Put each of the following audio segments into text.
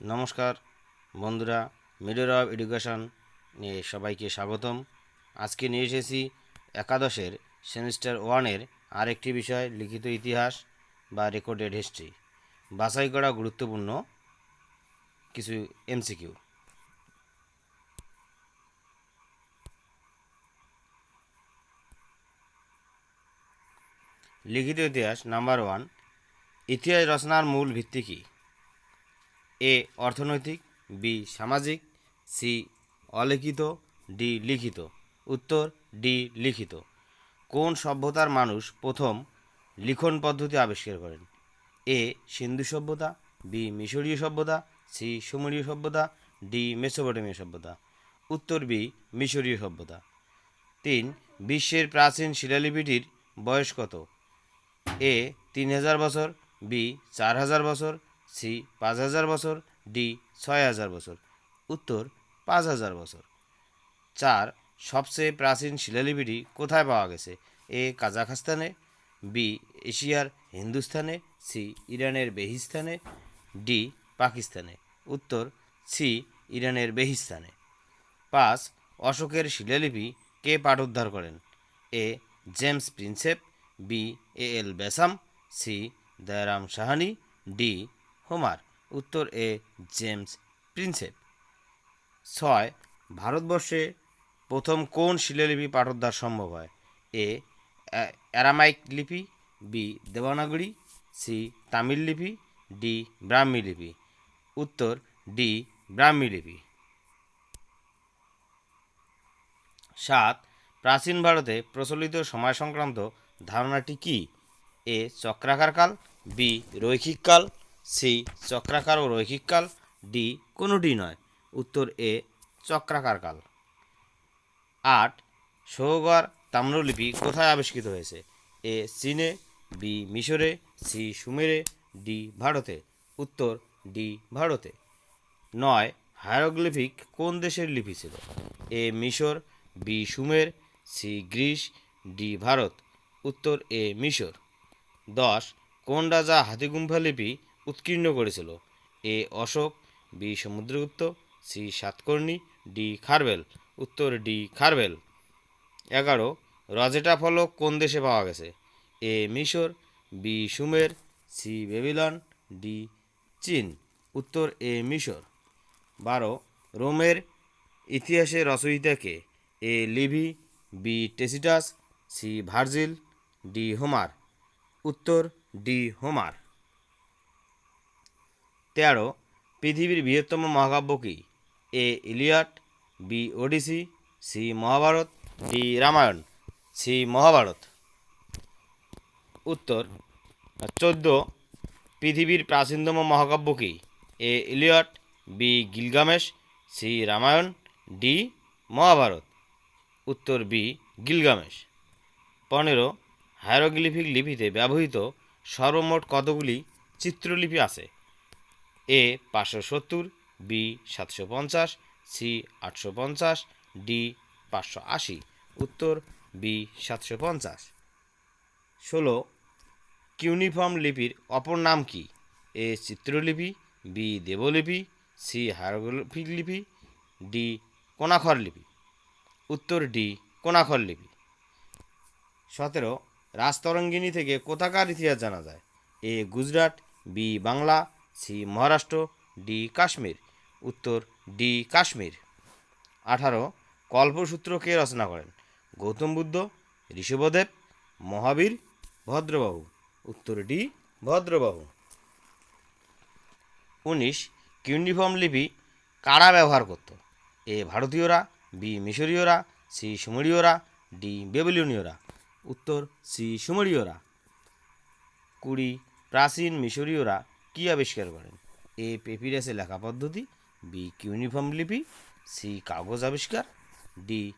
নমস্কার, বন্ধুরা middle of education নিয়ে সবাইকে স্বাগতম। আজকে নিয়ে এসেছি একাদশের সেমিস্টার ওয়ানের আরেকটি বিষয়, লিখিত ইতিহাস বা রেকর্ডেড হিস্ট্রি। বাছাই করা গুরুত্বপূর্ণ কিছু এমসিকিউ। লিখিত ইতিহাস নাম্বার ওয়ান, ইতিহাস রচনার মূল ভিত্তি কী? এ অর্থনৈতিক, বি সামাজিক, সি অলিখিত, ডি লিখিত। উত্তর, ডি লিখিত। কোন সভ্যতার মানুষ প্রথম লিখন পদ্ধতি আবিষ্কার করেন? এ সিন্ধু সভ্যতা, বি মিশরীয় সভ্যতা, সি সুমেরীয় সভ্যতা, ডি মেসোপটেমীয় সভ্যতা। উত্তর, বি মিশরীয় সভ্যতা। তিন, বিশ্বের প্রাচীন শিলালিপিটির বয়স কত? এ তিন হাজার বছর, বি চার হাজার বছর সি পাঁচ হাজার বছর, ডি ছয় হাজার বছর, উত্তর পাঁচ হাজার বছর। চার, সবচেয়ে প্রাচীন শিলালিপিটি কোথায় পাওয়া গেছে? এ কাজাখস্তানে, বি এশিয়ার হিন্দুস্তানে সি ইরানের বেহিস্তানে, ডি পাকিস্তানে, উত্তর সি ইরানের বেহিস্তানে। পাঁচ, অশোকের শিলালিপি কে পাঠোদ্ধার করেন? A James Prinsep, B A L Basham, C Dayaram Sahni, D Homer. উত্তর এ, জেমস প্রিন্সেপ। ছয়, ভারতবর্ষে প্রথম কোন শিলালিপি পাঠোদ্ধার সম্ভব হয়? এ অ্যারামাইক লিপি, বি, দেবনাগরী, সি, তামিল লিপি, ডি, ব্রাহ্মী লিপি। উত্তর, ডি, ব্রাহ্মী লিপি। সাত, প্রাচীন ভারতে প্রচলিত সময় সংক্রান্ত ধারণাটি কি? এ, চক্রাকার কাল, বি, রৈখিক কাল সি, চক্রাকার ও রৈখিক কাল। ডি, কোনোটি নয়। উত্তর এ, চক্রাকার কাল। আট সৌগর তাম্রলিপি কোথায় আবিষ্কৃত হয়েছে? এ, চীনে, বি, মিশরে, সি, সুমেরে, ডি, ভারতে। উত্তর, ডি, ভারতে। নয়, হায়ারোগ্লিফিক কোন দেশের লিপি ছিল? এ, মিশর, B, Sumer, C, Greece, D, Bharat. উত্তর এ, মিশর। দশ, কোন রাজা হাতিগুম্ফা লিপি উৎকীর্ণ করেছিল। A Ashoka, B Samudragupta, C Satakarni, D Kharavela. উত্তর, ডি খারবেল। এগারো, রজেটা ফলক কোন দেশে পাওয়া গেছে? এ মিশর, B Sumer, C Babylon, D চীন। উত্তর, এ মিশর। বারো, রোমের ইতিহাসের রচয়িতাকে A Livy, B Tacitus, C Virgil, D Homer. উত্তর, ডি হোমার। তেরো, পৃথিবীর বৃহত্তম মহাকাব্য কি? A, Iliad, B, Odyssey, C, Mahabharata, D, Ramayana, C, Mahabharata. উত্তর, চোদ্দ, পৃথিবীর প্রাচীনতম মহাকাব্য কি? A, Iliad, B, Gilgamesh, C, Ramayana, D, Mahabharata. উত্তর, বি, গিলগামেশ। পনেরো, হায়ারোগ্লিফিক লিপিতে ব্যবহৃত সর্বমোট কতগুলি চিত্রলিপি আছে? এ পাঁচশো সত্তর, বি সাতশো পঞ্চাশ, সি আটশো পঞ্চাশ, ডি পাঁচশো আশি, উত্তর বি সাতশো পঞ্চাশ। ষোলো, কিউনিফর্ম লিপির অপর নাম কি? এ চিত্রলিপি, বি দেবলিপি, সি হায়ারোগ্লিফিক লিপি, ডি কোনাখর লিপি, উত্তর ডি কোনাখর লিপি। সতেরো, রাজতরঙ্গিনী থেকে কোথাকার ইতিহাস জানা যায়? A Gujarat, B Bangla C Maharashtra, D Kashmir. উত্তর, ডি কাশ্মীর। আঠারো কল্পসূত্র কে রচনা করেন। গৌতম বুদ্ধ ঋষভদেব মহাবীর, ভদ্রবাহু। উত্তর, ডি ভদ্রবাহু। উনিশ, কিউনিফর্ম লিপি কারা ব্যবহার করত? এ ভারতীয়রা, বি মিশরীয়রা, সি সুমেরীয়রা, ডি বেবিলনীয়রা। উত্তর, সি সুমেরীয়রা। কুড়ি, প্রাচীন মিশরীয়রা কী আবিষ্কার করেন? এ পেপিরাসে লেখা পদ্ধতি বি কিউনিফর্ম লিপি সি কাগজ আবিষ্কার ডি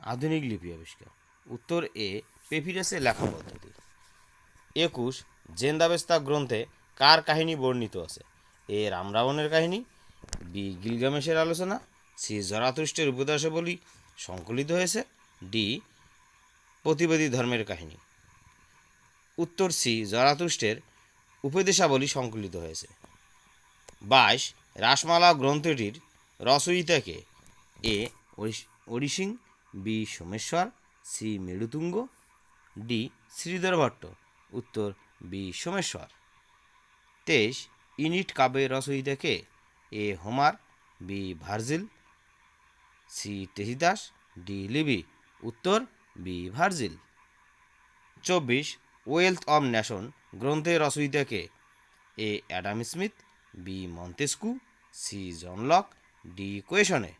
আধুনিক লিপি আবিষ্কার। উত্তর এ পেপিরাসে লেখা পদ্ধতি। একুশ, জেন্দাবেস্তা গ্রন্থে কার কাহিনী বর্ণিত আছে? এ রাম রাবণের কাহিনী বি গিলগামেশের আলোচনা সি জরাতুষ্টের উপদেশাবলী সংকলিত হয়েছে ডি প্রতিবাদী ধর্মের কাহিনী। উত্তর সি জরাতুষ্টের উপদেশাবলী সংকলিত হয়েছে। বাইশ, রাসমালা গ্রন্থটির রচয়িতাকে A Harish- Hari Singh B Someshwar, C Merutunga D Shridhar Bhatt উত্তর বি সোমেশ্বর। তেইশ ইউনিট কাব্যের রচয়িতাকে A Homer, B Virgil, C Tacitus D Livy, উত্তর বি ভার্জিল। চব্বিশ, ওয়েলথ অব নেশন গ্রন্থের রচয়িতাকে A Adam Smith, B Montesquieu C John Locke, D কোয়েশনে।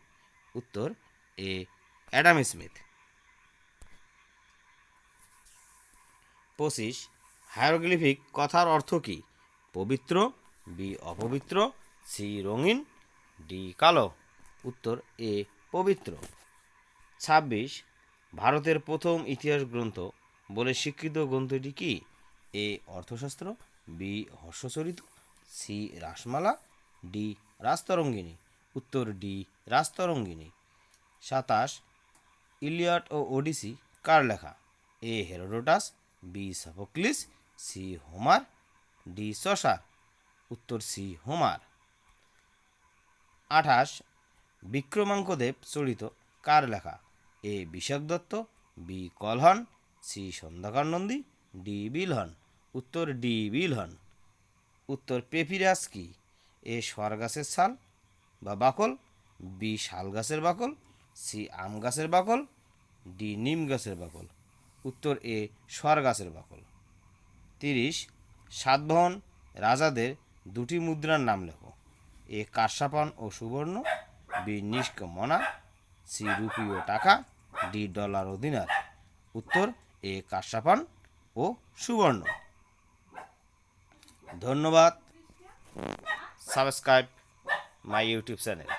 উত্তর, A Adam Smith. পঁচিশ, hieroglyphic কথার অর্থ কী? পবিত্র, বি অপবিত্র, সি রঙিন, ডি কালো। উত্তর, এ পবিত্র। ছাব্বিশ, ভারতের প্রথম ইতিহাস গ্রন্থ বলে স্বীকৃত গ্রন্থটি কি? A Arthashastra, B Harshacharita, C Rasmala, D Rajatarangini উত্তর ডি রাস্তরঙ্গিনী সাতাশ ইলিয়াড ও ওডিসি কার লেখা? A Herodotus, B Sophocles, C Homer, D Chaucer. উত্তর সি হোমার। আঠাশ, বিক্রমাঙ্কদেব চরিত কার লেখা? A Vishakha Datta B Kalhana, C Sandhyakar Nandi D Bilhana. উত্তর ডি বিলহন। উত্তর পেপিরাস কি? এ সর গাছের ছাল বা বাকল? বি শাল গাছের বাকল? সি আম গাছের বাকল? ডি নিম গাছের বাকল। উত্তর এ সর গাছের বাকল। তিরিশ, সাতবাহন রাজাদের দুটি মুদ্রার নাম লেখো। এ কাশ্যাপান ও সুবর্ণ, বি নিষ্ক মনা, সি রুপি ও টাকা, ডি ডলার ও দিনার। উত্তর এ কাশ্যাপান ও সুবর্ণ। ধন্যবাদ। Subscribe my YouTube channel